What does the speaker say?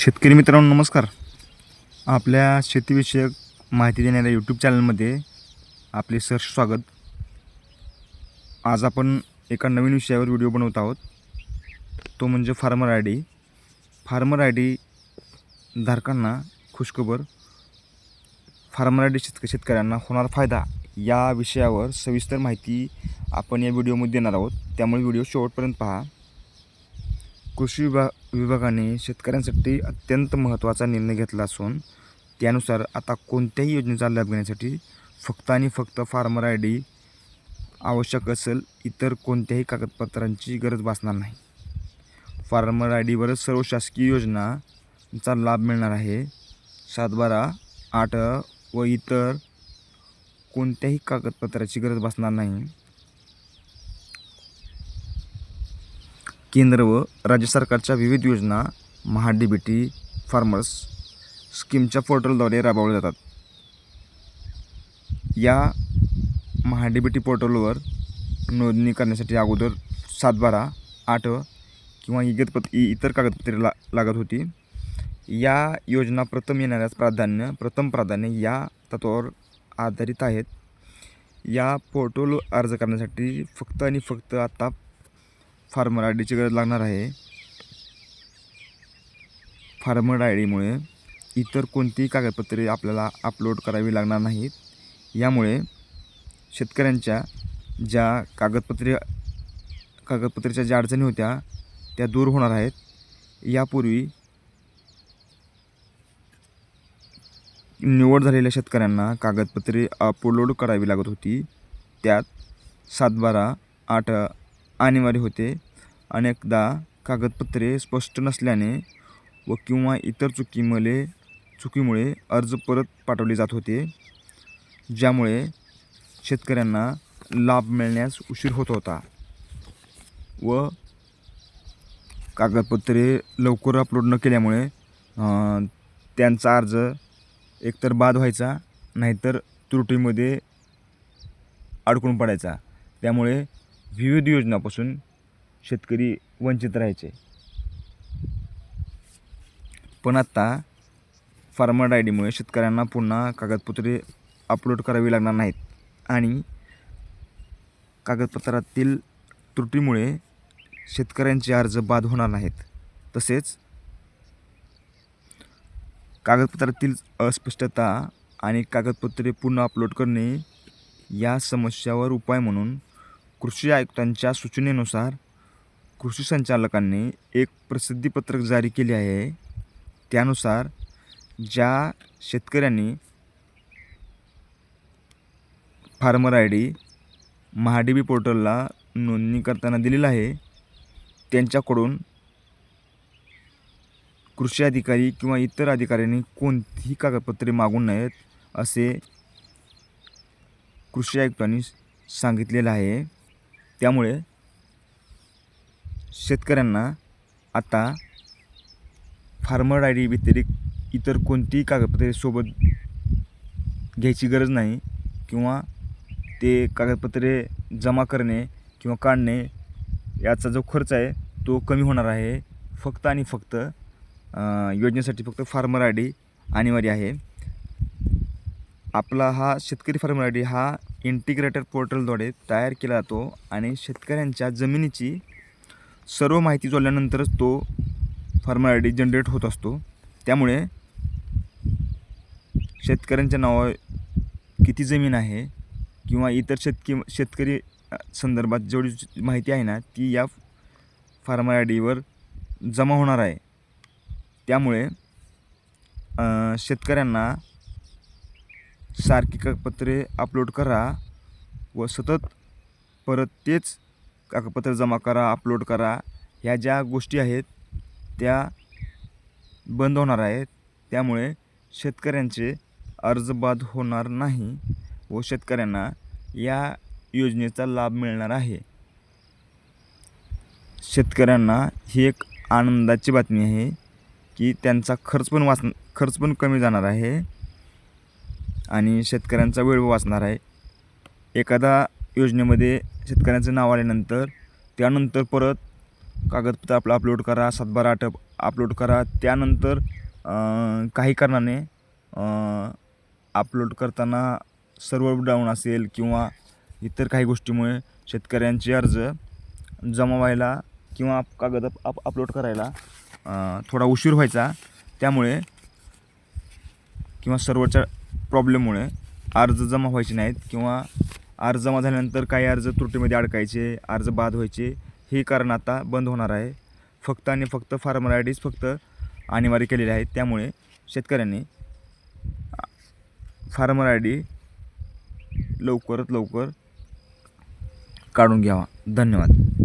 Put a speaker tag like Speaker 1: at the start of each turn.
Speaker 1: शेतकरी मित्रांनो नमस्कार. आपल्या शेतीविषयक माहिती देणाऱ्या यूट्यूब चॅनलमध्ये आपले सर स्वागत. आज आपण एका नवीन विषयावर व्हिडिओ बनवत आहोत. तो म्हणजे farmer I D. Farmer I D धारकांना खुशखबर. फार्मर आय डी शेतक शेतकऱ्यांना होणार फायदा या विषयावर सविस्तर माहिती आपण या व्हिडिओमध्ये देणार आहोत. त्यामुळे व्हिडिओ शेवटपर्यंत पहा. कृषी विभाग विभागाने शेतकऱ्यांसाठी अत्यंत महत्त्वाचा निर्णय घेतला असून त्यानुसार आता कोणत्याही योजनेचा लाभ घेण्यासाठी फक्त आणि फक्त फार्मर आय डी आवश्यक असेल इतर कोणत्याही कागदपत्रांची गरज भासणार नाही. फार्मर आय डीवरच सर्व शासकीय योजनांचा लाभ मिळणार आहे. सातबारा आठ व इतर कोणत्याही कागदपत्राची गरज भासणार नाही. केंद्र व राज्य सरकारच्या विविध योजना Maha D B T farmers स्कीमच्या पोर्टलद्वारे राबवल्या जातात. या महा डी बी टी पोर्टलवर नोंदणी करण्यासाठी अगोदर सातबारा आठ किंवा इगतपत इ इतर कागदपत्रे ला लागत होती. या योजना प्रथम येणाऱ्यास प्राधान्य प्रथम प्राधान्य या तत्वावर आधारित आहेत. या पोर्टल अर्ज करण्यासाठी फक्त आणि फक्त आता फार्मर आय डीची गरज लागणार आहे. फार्मर आय डीमुळे इतर कोणतीही कागदपत्रे आपल्याला अपलोड करावी लागणार नाहीत. यामुळे शेतकऱ्यांच्या ज्या कागदपत्रे कागदपत्रेच्या ज्या अडचणी होत्या त्या दूर होणार आहेत. यापूर्वी निवड झालेल्या शेतकऱ्यांना कागदपत्रे अपलोड करावी लागत होती. त्यात सातबारा आठ अनिवार्य होते. अनेकदा कागदपत्रे स्पष्ट नसल्याने व किंवा इतर चुकीमुळे चुकीमुळे अर्ज परत पाठवले जात होते ज्यामुळे शेतकऱ्यांना लाभ मिळण्यास उशीर होत होता. व कागदपत्रे लवकर अपलोड न केल्यामुळे त्यांचा अर्ज एकतर बाद व्हायचा नाहीतर त्रुटीमध्ये अडकून पडायचा. त्यामुळे विविध योजनापासून शेतकरी वंचित राहायचे. पण आत्ता फार्मर आय डीमुळे शेतकऱ्यांना पुन्हा कागदपत्रे अपलोड करावी लागणार नाहीत आणि कागदपत्रातील त्रुटीमुळे शेतकऱ्यांचे अर्ज बाद होणार नाहीत. तसेच कागदपत्रातील अस्पष्टता आणि कागदपत्रे पुन्हा अपलोड करणे या समस्यावर उपाय म्हणून कृषी आयुक्तांच्या सूचनेनुसार कृषी संचालकांनी एक प्रसिद्धीपत्रक जारी केले आहे. त्यानुसार ज्या शेतकऱ्यांनी फार्मर आय डी महाडीबी पोर्टलला नोंदणी करताना दिलेला आहे त्यांच्याकडून कृषी अधिकारी किंवा इतर अधिकाऱ्यांनी कोणतीही कागदपत्रे मागू नयेत असे कृषी आयुक्तांनी सांगितलेलं आहे. त्यामुळे शेतकऱ्यांना आता फार्मर आय डी व्यतिरिक्त इतर कोणतीही कागदपत्रे सोबत घ्यायची गरज नाही किंवा ते कागदपत्रे जमा करणे किंवा काढणे याचा जो खर्च आहे तो कमी होणार आहे. फक्त आणि फक्त योजनेसाठी फक्त फार्मर आय डी अनिवार्य आहे. आपला हा शेतकरी फार्मर आय डी हा इंटिग्रेटर पोर्टलद्वारे तयार केला जातो आणि शेतकऱ्यांच्या जमिनीची सर्व माहिती जोडल्यानंतरच तो फार्मर आय डी जनरेट होत असतो. त्यामुळे शेतकऱ्यांच्या नावावर किती जमीन आहे किंवा इतर शेतकी शेतकरी संदर्भात जेवढी माहिती आहे ना ती या फार्मर आय डीवर जमा होणार आहे. त्यामुळे शेतकऱ्यांना सारखी कागदपत्रे अपलोड करा व सतत परत तेच कागदपत्र जमा करा अपलोड करा. ह्या ज्या गोष्टी आहेत त्या बंद होणार आहेत. त्यामुळे शेतकऱ्यांचे अर्ज बाद होणार नाही व शेतकऱ्यांना या योजनेचा लाभ मिळणार आहे. शेतकऱ्यांना ही एक आनंदाची बातमी आहे की त्यांचा खर्च पण वाच खर्च पण कमी जाणार आहे. आणि शेतकऱ्यांचा वेळ वाचणार आहे. एखादा योजनेमध्ये शेतकऱ्यांचं नाव आल्यानंतर त्यानंतर परत कागदपत्र आपलं अपलोड करा सातबारा आठ अपलोड करा. त्यानंतर काही कारणाने अपलोड करताना सर्व्हर डाऊन असेल किंवा इतर काही गोष्टीमुळे शेतकऱ्यांचे अर्ज जमा व्हायला किंवा कागद अप अपलोड करायला थोडा उशीर व्हायचा. त्यामुळे किंवा सर्वरच्या प्रॉब्लेममुळे अर्ज जमा व्हायचे नाहीत किंवा अर्ज जमा झाल्यानंतर काही अर्ज त्रुटीमध्ये अडकायचे अर्ज बाद व्हायचे हे कारण आता बंद होणार आहे. फक्त आणि फक्त फार्मर आय डीज फक्त अनिवार्य केलेले आहेत. त्यामुळे शेतकऱ्यांनी फार्मर आय डी लवकरात लवकर काढून घ्यावा. धन्यवाद.